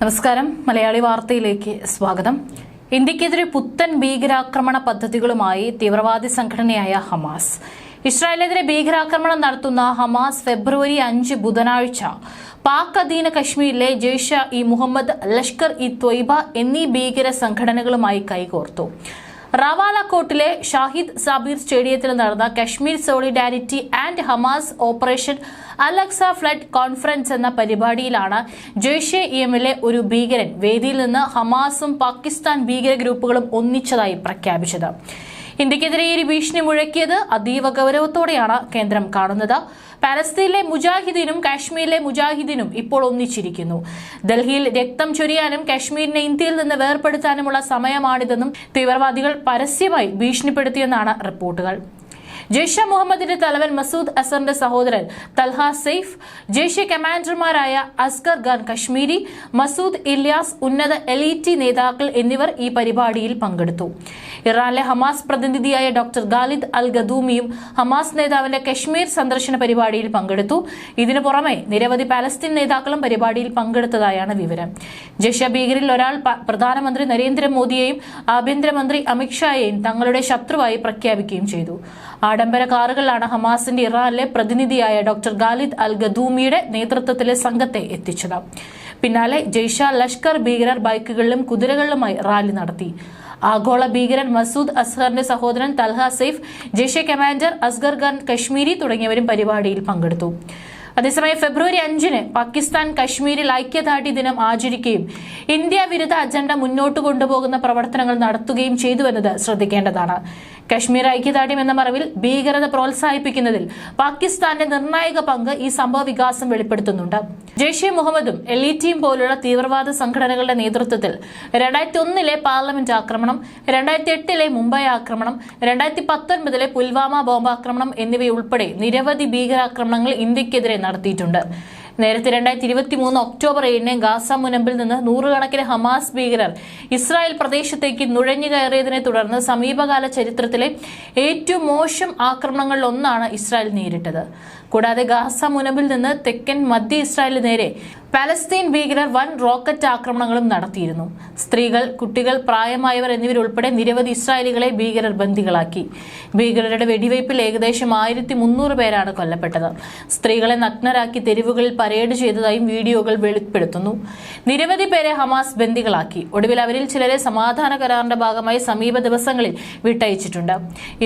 നമസ്കാരം. മലയാളി വാർത്തയിലേക്ക് സ്വാഗതം. ഇന്ത്യക്കെതിരെ പുത്തൻ ഭീകരാക്രമണ പദ്ധതികളുമായി തീവ്രവാദി സംഘടനയായ ഹമാസ്. ഇസ്രായേലിനെതിരെ ഭീകരാക്രമണം നടത്തുന്ന ഹമാസ് ഫെബ്രുവരി അഞ്ച് ബുധനാഴ്ച പാക് അധീന കശ്മീരിലെ ജെയ്ഷ ഇ മുഹമ്മദ് ലഷ്കർ ഇ ത്വയ്ബ എന്നീ ഭീകര സംഘടനകളുമായി കൈകോർത്തു. റവാല കോട്ടിലെ ഷാഹിദ് സബീർ സ്റ്റേഡിയത്തിൽ നടന്ന Kashmir solidarity and Hamas operation Al Aqsa flood conference എന്ന പരിപാടിയിലാണ് ജെയ്ഷെ ഇ എമ്മിലെ ഒരു ഭീകരൻ വേദിയിൽ നിന്ന് ഹമാസും പാകിസ്ഥാൻ ഭീകര ഗ്രൂപ്പുകളും ഒന്നിച്ചതായി പ്രഖ്യാപിച്ചത്. ഇന്ത്യക്കെതിരെ ഈ ഭീഷണി മുഴക്കിയത് അതീവ ഗൗരവത്തോടെയാണ് കേന്ദ്രം കാണുന്നത്. പാലസ്തീനിലെ മുജാഹിദീനും കാശ്മീരിലെ മുജാഹിദീനും ഇപ്പോൾ ഒന്നിച്ചിരിക്കുന്നു. ഡൽഹിയിൽ രക്തം ചൊരിയാനും കാശ്മീരിനെ ഇന്ത്യയിൽ നിന്ന് വേർപെടുത്താനുമുള്ള സമയമാണിതെന്നും തീവ്രവാദികൾ പരസ്യമായി ഭീഷണിപ്പെടുത്തിയെന്നാണ് റിപ്പോർട്ടുകൾ. ജെയ്ഷെ മുഹമ്മദിന്റെ തലവൻ മസൂദ് അസറിന്റെ സഹോദരൻ തൽഹ സെയ്ഫ് ജെയ്ഷെ കമാൻഡർമാരായ അസ്കർ ഖാൻ കശ്മീരി മസൂദ് ഇല്യാസ് ഉന്നത എലീറ്റി നേതാക്കൾ എന്നിവർ ഈ പരിപാടിയിൽ പങ്കെടുത്തു. ഇറാനിലെ ഹമാസ് പ്രതിനിധിയായ ഡോക്ടർ ഖാലിദ് അൽ ഗദൂമിയും ഹമാസ് നേതാവിന്റെ കശ്മീർ സന്ദർശന പരിപാടിയിൽ പങ്കെടുത്തു. ഇതിനു പുറമെ നിരവധി പാലസ്തീൻ നേതാക്കളും പരിപാടിയിൽ പങ്കെടുത്തതായാണ് വിവരം. ജഷ്യ ഭീകരിൽ ഒരാൾ പ്രധാനമന്ത്രി നരേന്ദ്രമോദിയെയും ആഭ്യന്തരമന്ത്രി അമിത്ഷായെയും തങ്ങളുടെ ശത്രുവായി പ്രഖ്യാപിക്കുകയും ചെയ്തു. ആഡംബര കാറുകളാണ് ഹമാസിന്റെ ഇറാനിലെ പ്രതിനിധിയായ ഡോക്ടർ ഖാലിദ് അൽ ഗദൂമിയുടെ നേതൃത്വത്തിലെ സംഘത്തെ എത്തിച്ചത്. പിന്നാലെ ജയ്ഷ ലഷ്കർ ഭീകരർ ബൈക്കുകളിലും കുതിരകളിലുമായി റാലി നടത്തി. ആഗോള ഭീകരൻ മസൂദ് അസ്ഹറിന്റെ സഹോദരൻ തൽഹ സെയ്ഫ് ജെയ്ഷെ കമാൻഡർ അസ്ഗർ ഖാൻ കശ്മീരി തുടങ്ങിയവരും പരിപാടിയിൽ പങ്കെടുത്തു. അതേസമയം ഫെബ്രുവരി അഞ്ചിന് പാകിസ്ഥാൻ കശ്മീരിൽ ഐക്യദാർഢ്യ ദിനം ആചരിക്കുകയും ഇന്ത്യ വിരുദ്ധ അജണ്ട മുന്നോട്ട് കൊണ്ടുപോകുന്ന പ്രവർത്തനങ്ങൾ നടത്തുകയും ചെയ്തുവെന്നത് ശ്രദ്ധിക്കേണ്ടതാണ്. കശ്മീർ ഐക്യദാർഢ്യം എന്ന മറവിൽ ഭീകരത പ്രോത്സാഹിപ്പിക്കുന്നതിൽ പാകിസ്ഥാന്റെ നിർണായക പങ്ക് ഈ സംഭവ വികാസം വെളിപ്പെടുത്തുന്നുണ്ട്. ജെയ്ഷെ മുഹമ്മദും എലീറ്റിയും പോലുള്ള തീവ്രവാദ സംഘടനകളുടെ നേതൃത്വത്തിൽ രണ്ടായിരത്തി ഒന്നിലെ പാർലമെന്റ് ആക്രമണം രണ്ടായിരത്തി എട്ടിലെ മുംബൈ ആക്രമണം രണ്ടായിരത്തി പത്തൊൻപതിലെ പുൽവാമ ബോംബാക്രമണം എന്നിവയുൾപ്പെടെ നിരവധി ഭീകരാക്രമണങ്ങൾ ഇന്ത്യക്കെതിരെ നടത്തിയിട്ടുണ്ട്. നേരത്തെ രണ്ടായിരത്തി ഇരുപത്തി മൂന്ന് ഒക്ടോബർ ഏഴിന് ഗാസ മുനമ്പിൽ നിന്ന് നൂറുകണക്കിന് ഹമാസ് ഭീകരർ ഇസ്രായേൽ പ്രദേശത്തേക്ക് നുഴഞ്ഞു കയറിയതിനെ തുടർന്ന് സമീപകാല ചരിത്രത്തിലെ ഏറ്റവും മോശം ആക്രമണങ്ങളിൽ ഒന്നാണ് ഇസ്രായേൽ നേരിട്ടത്. കൂടാതെ ഗാസ മുനമ്പിൽ നിന്ന് തെക്കൻ മധ്യ ഇസ്രായേലിന് നേരെ പാലസ്തീൻ ഭീകരർ വൻ റോക്കറ്റ് ആക്രമണങ്ങളും നടത്തിയിരുന്നു. സ്ത്രീകൾ കുട്ടികൾ പ്രായമായവർ എന്നിവരുൾപ്പെടെ നിരവധി ഇസ്രായേലികളെ ഭീകരർ ബന്ദികളാക്കി. ഭീകരരുടെ വെടിവയ്പിൽ ഏകദേശം ആയിരത്തി മുന്നൂറ് പേരാണ് കൊല്ലപ്പെട്ടത്. സ്ത്രീകളെ നഗ്നരാക്കി തെരുവുകളിൽ പരേഡ് ചെയ്തതായും വീഡിയോകൾ വെളിപ്പെടുത്തുന്നു. നിരവധി പേരെ ഹമാസ് ബന്ദികളാക്കി. ഒടുവിൽ അവരിൽ ചിലരെ സമാധാന കരാറിന്റെ ഭാഗമായി സമീപ ദിവസങ്ങളിൽ വിട്ടയച്ചിട്ടുണ്ട്.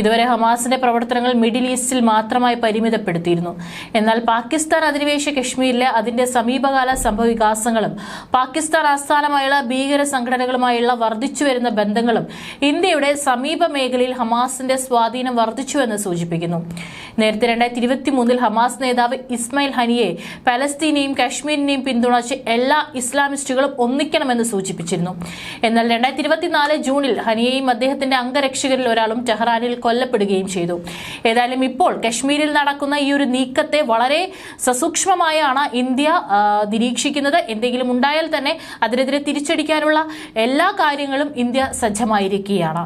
ഇതുവരെ ഹമാസിന്റെ പ്രവർത്തനങ്ങൾ മിഡിൽ ഈസ്റ്റിൽ മാത്രമായി പരിമിതപ്പെടുത്തിയിരുന്നു. എന്നാൽ പാകിസ്ഥാൻ അധിനിവേശ കശ്മീരിലെ അതിന്റെ സമീപകാല സംഭവവികാസങ്ങളും പാകിസ്ഥാൻ ആസ്ഥാനമായുള്ള ഭീകര സംഘടനകളുമായുള്ള വർദ്ധിച്ചുവരുന്ന ബന്ധങ്ങളും ഇന്ത്യയുടെ സമീപ മേഖലയിൽ ഹമാസിന്റെ സ്വാധീനം വർദ്ധിച്ചുവെന്ന് സൂചിപ്പിക്കുന്നു. നേരത്തെ രണ്ടായിരത്തി ഇരുപത്തിമൂന്നിൽ ഹമാസ് നേതാവ് ഇസ്മായിൽ ഹനിയെ പലസ്തീനെയും കാശ്മീരിനെയും പിന്തുണച്ച് എല്ലാ ഇസ്ലാമിസ്റ്റുകളും ഒന്നിക്കണമെന്ന് സൂചിപ്പിച്ചിരുന്നു. എന്നാൽ രണ്ടായിരത്തി ഇരുപത്തിനാല് ജൂണിൽ ഹനിയെയും അദ്ദേഹത്തിന്റെ അംഗരക്ഷകരിൽ ഒരാളും ടെഹ്റാനിൽ കൊല്ലപ്പെടുകയും ചെയ്തു. ഏതായാലും ഇപ്പോൾ കശ്മീരിൽ നടക്കുന്ന ഈ ഒരു നീക്കത്തെ വളരെ സസൂക്ഷ്മമായാണ് ഇന്ത്യ നിരീക്ഷിക്കുന്നത് എന്തെങ്കിലും ഉണ്ടായാൽ തന്നെ അതിനെതിരെ തിരിച്ചടിക്കാനുള്ള എല്ലാ കാര്യങ്ങളും ഇന്ത്യ സജ്ജമായിരിക്കുകയാണ്.